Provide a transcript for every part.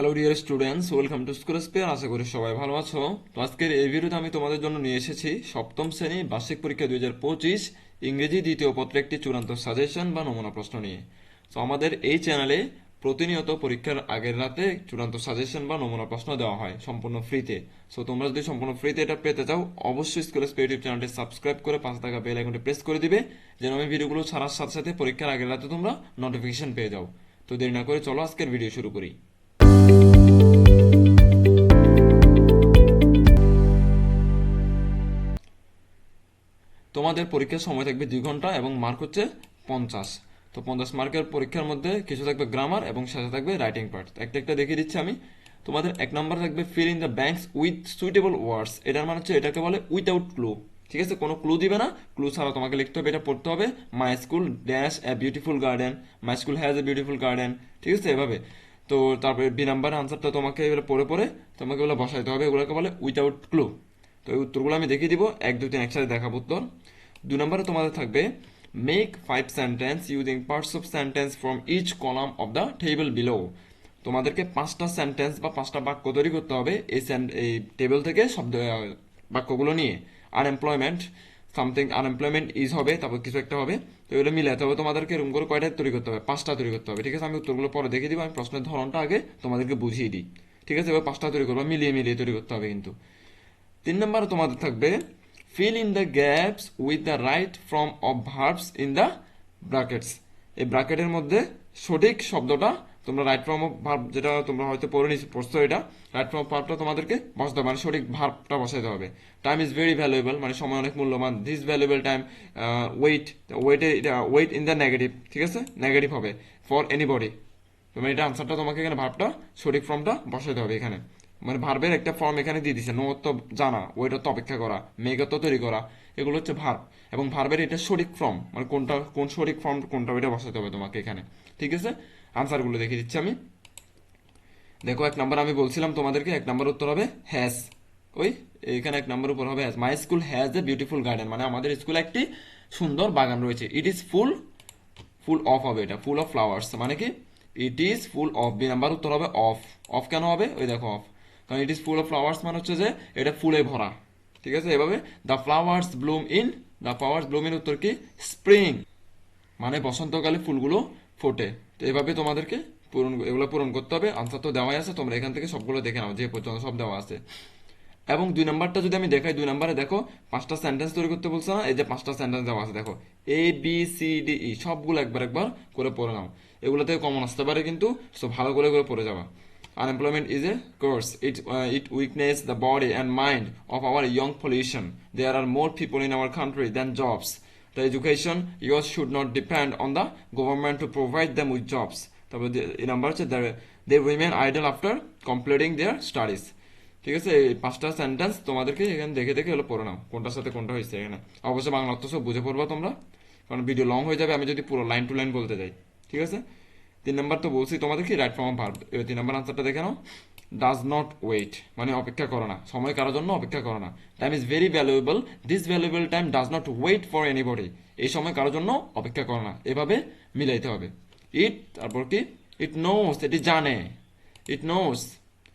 Hello dear students welcome to school spare আশা করি সবাই ভালো আছো। তো আজকের এই ভিডিওতে আমি তোমাদের জন্য নিয়ে এসেছি সপ্তম শ্রেণি বার্ষিক পরীক্ষা দুই হাজার পঁচিশ ইংরেজি দ্বিতীয় পত্রে একটি চূড়ান্ত সাজেশন বা নমুনা প্রশ্ন নিয়ে। তো আমাদের এই চ্যানেলে প্রতিনিয়ত পরীক্ষার আগের রাতে চূড়ান্ত সাজেশন বা নমুনা প্রশ্ন দেওয়া হয় সম্পূর্ণ ফ্রিতে সো তোমরা যদি সম্পূর্ণ ফ্রিতে এটা পেতে চাও, অবশ্যই স্কুল স্পেয়ার ইউটিউব চ্যানেলটি সাবস্ক্রাইব করে পাঁচ টাকা বেল আইকনটি প্রেস করে দিবে, যেন আমি ভিডিওগুলো ছাড়ার সাথে সাথে পরীক্ষার আগের রাতে তোমরা নোটিফিকেশন পেয়ে যাও। তো দেরি না করে চলো আজকের ভিডিও শুরু করি। তোমাদের পরীক্ষার সময় থাকবে দুই ঘণ্টা এবং মার্ক হচ্ছে পঞ্চাশ। তো পঞ্চাশ মার্কের পরীক্ষার মধ্যে কিছু থাকবে গ্রামার এবং সাথে থাকবে রাইটিং পার্ট একটা একটা দেখিয়ে দিচ্ছি আমি। তোমাদের এক নম্বর থাকবে fill in the blanks with suitable words এটার মানে হচ্ছে এটাকে বলে উইথাউট ক্লু ঠিক আছে? কোনো ক্লু দিবে না। ক্লু ছাড়া তোমাকে লিখতে হবে, এটা পড়তে হবে। My school dash a beautiful garden my school has a beautiful garden ঠিক আছে? এভাবে। তো তারপরে বি নাম্বার আনসারটা তোমাকে এগুলো পড়ে পড়ে তোমাকে এগুলো বসাইতে হবে। এগুলোকে বলে উইথাউট ক্লু তো এই উত্তরগুলো আমি দেখিয়ে দিব। এক, দুই, তিন একসাথে দেখাবো উত্তর। দুই নম্বরে তোমাদের থাকবে make five sentence using parts of sentence from each column of the table below তোমাদেরকে পাঁচটা সেন্টেন্স বা পাঁচটা বাক্য তৈরি করতে হবে এই এই টেবিল থেকে শব্দ বাক্যগুলো নিয়ে। আনএমপ্লয়মেন্ট সামথিং আনএমপ্লয়মেন্ট ইজ হবে, তারপর কিছু একটা হবে। তো এগুলো মিলাতে হবে তোমাদেরকে এরকম করে কয়টা তৈরি করতে হবে? পাঁচটা তৈরি করতে হবে। ঠিক আছে, আমি উত্তরগুলো পরে দেখে দিব, আমি প্রশ্নের ধরনটা আগে তোমাদেরকে বুঝিয়ে দিই। ঠিক আছে, এবার পাঁচটা তৈরি করব, মিলিয়ে মিলিয়ে তৈরি করতে হবে কিন্তু। তিন নম্বরে তোমাদের থাকবে fill in the gaps with the right form of verbs in the brackets এই ব্র্যাকেটের মধ্যে সঠিক শব্দটা তোমরা রাইট ফর্ম অফ ভার্ব যেটা তোমরা হয়তো পড়ে নিচ্ছ পড়ছো এটা রাইট ফর্ম অফ ভার্বটা তোমাদেরকে বসাতে হবে মানে সঠিক ভার্বটা বসাতে হবে। টাইম ইজ ভেরি ভ্যালুয়েবল মানে সময় অনেক মূল্যবান। দিস ভ্যালুয়েবল টাইম ওয়েট ওয়েটে ওয়েট ইন দ্য নেগেটিভ ঠিক আছে? নেগেটিভ হবে ফর এনিবডি তোমার এটা আনসারটা তোমাকে এখানে ভার্বটা সঠিক ফর্মটা বসাতে হবে এখানে। মানে ভার্বের একটা ফর্ম এখানে দিয়ে দিছে নো তো জানা ওইটা তো অপেক্ষা করা মেঘ তো তৈরি করা, এগুলো হচ্ছে ভার্ব এবং ভার্বের এটা সঠিক ফর্ম মানে কোনটা, কোন সঠিক ফর্ম কোনটা ওইটা বসাতে হবে তোমাকে এখানে, ঠিক আছে? আনসারগুলো দেখে দিচ্ছি আমি। দেখো, এক নাম্বার আমি বলছিলাম তোমাদেরকে, এক নাম্বার উত্তর হবে হ্যাজ ওই, এখানে এক নাম্বার উপর হবে has my school has a beautiful garden মানে আমাদের স্কুলে একটি সুন্দর বাগান রয়েছে ইট ইজ ফুল ফুল অফ হবে এটা ফুল অফ ফ্লাওয়ার্স মানে কি? It is full of B number উত্তর হবে অফ অফ কেন হবে? ওই দেখো অফ কারণ it is full of flowers মানে হচ্ছে যে এটা ফুলে ভরা। ঠিক আছে? এভাবে the flowers bloom in the flowers bloom in উত্তর কি? স্প্রিং মানে বসন্তকালে ফুলগুলো ফোটে। তো এভাবে তোমাদেরকে পূরণ, এগুলো পূরণ করতে হবে। আনসার তো দেওয়াই আছে, তোমরা এখান থেকে সবগুলো দেখে নাও, যে পর্যন্ত সব দেওয়া আছে। এবং দুই নাম্বারটা যদি আমি দেখাই, দুই নাম্বারে দেখো, পাঁচটা সেন্টেন্স তৈরি করতে বলছে না, এই যে পাঁচটা সেন্টেন্স দেওয়া আছে, দেখো। A B C D E সবগুলো একবার একবার করে পড়ে নাও। এগুলো থেকে কমন আসতে পারে কিন্তু সো ভালো করে করে পড়ে যাবা। Unemployment is a curse. It, uh, it weakens the body and mind of our young population. There are more people in our country than jobs. The education yours should not depend on the government to provide them with jobs. তারপর number হচ্ছে they remain idle after completing their studies ঠিক আছে এই পাঁচটা sentence তোমাদেরকে এখানে দেখে দেখে হলো পড়ে নাও কোনটার সাথে কোনটা হয়েছে এখানে অবশ্যই বাংলা অর্থ সব বুঝে পড়বা তোমরা কারণ ভিডিও লং হয়ে যাবে আমি যদি পুরো লাইন টু লাইন বলতে যাই ঠিক আছে তিন নাম্বার তো বলছি তোমাদের কি রাইট ফর্ম ভার্ব এবার তিন নাম্বার আনসারটা দেখে নাও। ডাজ নট ওয়েট মানে অপেক্ষা করো না। সময় কারোর জন্য অপেক্ষা করো না। Time is very valuable this valuable time does not wait for anybody এই সময় কারোর জন্য অপেক্ষা করো না। এভাবে মিলাইতে হবে। ইট তারপর কি? ইট নোস এটি জানে। It knows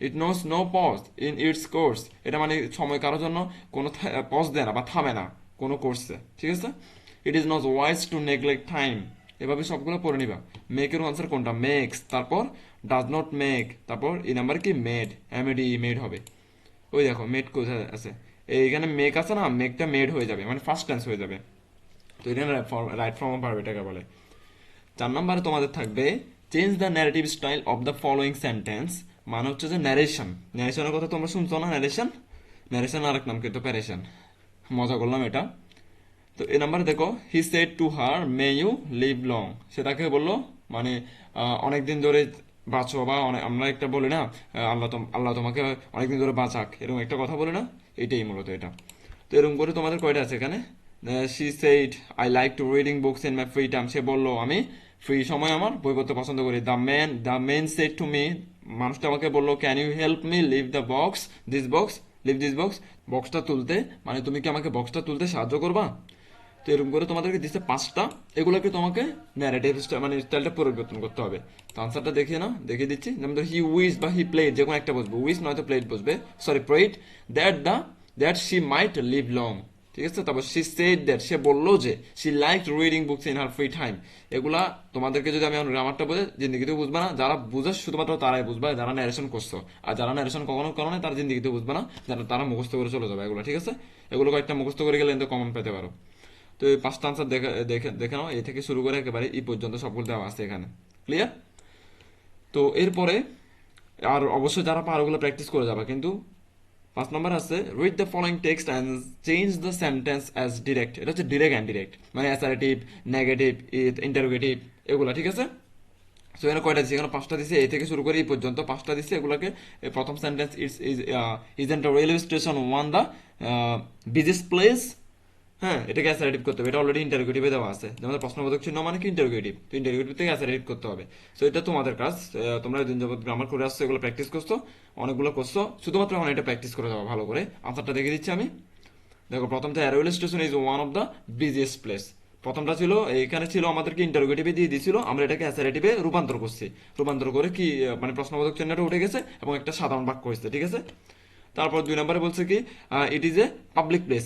it knows no pause in its course এটা মানে সময় কারোর জন্য কোনো পজ দেয় না বা থামে না কোনো কোর্সে ঠিক আছে? It is not wise to neglect time এভাবে সবগুলো পড়ে নিবা। মেকের আনসার কোনটা? মেক্স তারপর ডাজ নট মেক তারপর এই নাম্বার কি? মেড এমএডি মেড হবে। ওই দেখো মেড কোথায় আছে? এইখানে মেক আছে না? মেকটা মেড হয়ে যাবে মানে ফার্স্ট টেন্স হয়ে যাবে। তো এখানে রাইট ফর্ম পারবে এটাকে বলে। চার নম্বরে তোমাদের থাকবে change the narrative style of the following sentence মানে হচ্ছে যে ন্যারেশন ন্যারেশনের কথা তোমরা শুনছো না? ন্যারেশন ন্যারেশন আরেক নাম কিন্তু প্যারেশন মজা করলাম এটা। তো এই নাম্বারে দেখো he said to her may you live long সে তাকে বলল মানে অনেক দিন ধরে বাঁচো বা আমরা একটা বলি না আল্লাহ আল্লাহ তোমাকে অনেকদিন ধরে বাঁচাক। এরকম একটা কথা বলে না, এটাই মূলত এটা। তো এরকম করে তোমাদের কয়টা আছে এখানে? She said I like to reading books in my free time সে বলল, আমি ফ্রি সময় আমার বই পড়তে পছন্দ করি। The man the main said to me মানুষটা আমাকে বলল can you help me leave the box this box leave this box বক্সটা তুলতে মানে তুমি কি আমাকে বক্সটা তুলতে সাহায্য করবা? তো এরকম করে তোমাদেরকে দিচ্ছে পাঁচটা। এগুলোকে তোমাকে ন্যারেটিভ মানে স্টাইলটা পরিবর্তন করতে হবে। তো আনসারটা দেখিয়ে নাও, দেখিয়ে দিচ্ছি। যেমন ধর হি উইস বা হি প্লেট যে কোনো একটা বসবে। উইস নয়তো প্লেট বসবে। Sorry prayed that the that she might live long ঠিক আছে? তারপর সি সেড দ্যাট সে বলল যে she like reading books in her free time এগুলা তোমাদেরকে যদি আমি গ্রামারটা বোঝে জিন্দিগিতেও বুঝবে না। যারা বুঝে, শুধুমাত্র তারাই বুঝবে, যারা ন্যারেশন করছ। আর যারা ন্যারেশন কখনো করো না তারা জিন্দিগিতে বুঝবে না। যারা, তারা মুখস্থ করে চলে যাবে এগুলো। ঠিক আছে? এগুলো কয়েকটা মুখস্থ করে গেলে কিন্তু কমন পেতে পারো। তো এই পাঁচটা আনসার দেখে দেখে দেখে নাও এই থেকে শুরু করে একেবারে এই পর্যন্ত সবগুলো দেওয়া আছে এখানে। ক্লিয়ার তো এরপরে, আর অবশ্যই যারা পারো ওগুলো প্র্যাকটিস করে যাবে, কিন্তু পাঁচ নম্বর আছে read the following text and change the sentence as direct এটা হচ্ছে ডিরেক্ট অ্যান্ড ডিরেক্ট মানে অ্যাসারেটিভ নেগেটিভ ইন্টারোগেটিভ এগুলো, ঠিক আছে? সো এখানে কয়টা দিচ্ছে এখানে পাঁচটা দিচ্ছে এই থেকে শুরু করে এই পর্যন্ত পাঁচটা দিচ্ছে এগুলোকে। প্রথম sentence it's is is an railway station one the biggest place হ্যাঁ এটাকে অ্যাসারেটিভ করতে হবে। এটা অলরেডি ইন্টারোগেটিভে দেওয়া আছে। যেমন প্রশ্নবোধক চিহ্ন মানে কি? তো থেকে অ্যাসারেটিভ করতে হবে। সো এটা তোমাদের কাজ। তোমরা দিন যাবত গ্রামার করে আসছো, এগুলো প্র্যাকটিস করছ, অনেকগুলো করছ। শুধুমাত্র এখন এটা প্র্যাকটিস করে যাওয়া ভালো করে। আনসারটা দেখে দিচ্ছি আমি। দেখো station is one of the biggest place প্রথমটা ছিল এখানে ছিল আমাদেরকে ইন্টারোগেটিভে দিয়ে দিয়েছিল আমরা এটাকে অ্যাসারেটিভে রূপান্তর করছি। রূপান্তর করে কি মানে প্রশ্নবোধক চিহ্নটা উঠে গেছে এবং একটা সাধারণ বাক্য হয়েছে, ঠিক আছে? তারপর দুই নম্বরে বলছে কি it is a public place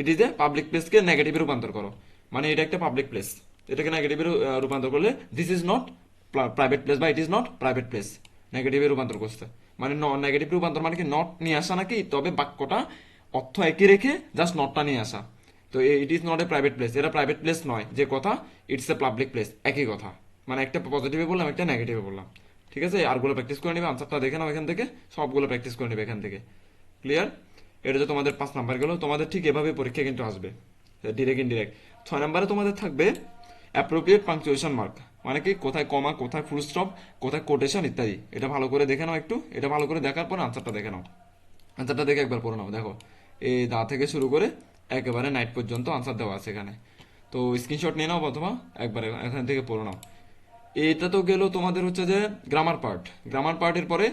it is a public প্লেসকে নেগেটিভে রূপান্তর করো। মানে এটা একটা পাবলিক প্লেস এটাকে নেগেটিভে রূপান্তর করলে this is not private place বা it is not private place নেগেটিভে রূপান্তর করছে। মানে নেগেটিভ রূপান্তর মানে কি নট নিয়ে আসা নাকি? তবে বাক্যটা অর্থ একই রেখে জাস্ট নটটা নিয়ে আসা। তো it is not a private place এটা প্রাইভেট প্লেস নয়। যে কথা ইটস এ পাবলিক প্লেস একই কথা। মানে একটা পজিটিভে বললাম, একটা নেগেটিভে বললাম। ঠিক আছে? আরগুলো প্র্যাকটিস করে নেবে আনসারটা দেখে নাও এখান থেকে। সবগুলো প্র্যাকটিস করে নেবে এখান থেকে। ক্লিয়ার এটা যে তোমাদের পাঁচ নাম্বার গেল, তোমাদের ঠিক এভাবে পরীক্ষা কিন্তু আসবে। ডিরেক্ট ইনডিরেক্ট ছয় নাম্বারে তোমাদের থাকবে অ্যাপ্রোপ্রিয়েট পাংচুয়েশন মার্ক মানে কি, কোথায় কমা কোথায় ফুল স্টপ কোথায় কোটেশন ইত্যাদি। এটা ভালো করে দেখে নাও একটু। এটা ভালো করে দেখার পর আনসারটা দেখে নাও। আনসারটা দেখে একবার পড়ে নাও। দেখো এই দা থেকে শুরু করে একেবারে নাইট পর্যন্ত আনসার দেওয়া আছে এখানে। তো স্ক্রিনশট নিয়ে নাও অথবা একবারে এখান থেকে পড়ে নাও। এটা তো গেল তোমাদের হচ্ছে যে গ্রামার পার্ট গ্রামার পার্টের পরে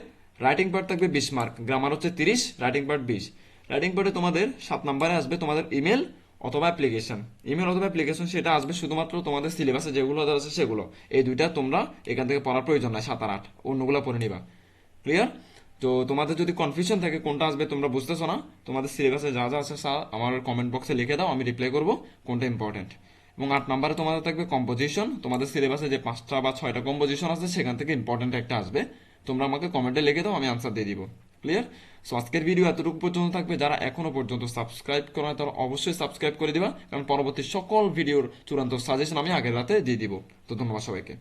রাইটিং পার্ট থাকবে বিশ মার্ক গ্রামার হচ্ছে তিরিশ রাইটিং পার্ট বিশ। রাইটিং পার্টে তোমাদের সাত নাম্বারে আসবে তোমাদের ইমেল অথবা অ্যাপ্লিকেশন ইমেল অথবা অ্যাপ্লিকেশন সেটা আসবে শুধুমাত্র তোমাদের সিলেবাসে যেগুলো আছে সেগুলো। এই দুইটা তোমরা এখান থেকে পড়ার প্রয়োজন নাই, সাত আর আট। অন্যগুলো পড়ে নিবা। ক্লিয়ার তো তোমাদের যদি কনফিউশন থাকে কোনটা আসবে তোমরা বুঝতেছো না, তোমাদের সিলেবাসে যা যা আছে সা আমার কমেন্ট বক্সে লিখে দাও, আমি রিপ্লাই করব কোনটা ইম্পর্টেন্ট এবং আট নাম্বারে তোমাদের থাকবে কম্পোজিশন তোমাদের সিলেবাসে যে পাঁচটা বা ছয়টা কম্পোজিশন আছে, সেখান থেকে ইম্পর্টেন্ট একটা আসবে। তোমরা আমাকে কমেন্টে লিখে দাও, আমি আনসার দিয়ে দিব। ক্লিয়ার সো আজকের ভিডিও এতটুকু পর্যন্ত থাকবে। যারা এখনও পর্যন্ত সাবস্ক্রাইব করে নেয় তারা অবশ্যই সাবস্ক্রাইব করে দিবা। কারণ পরবর্তী সকল ভিডিওর চূড়ান্ত সাজেশন আমি আগের রাতে দিয়ে দিব। তো, ধন্যবাদ সবাইকে।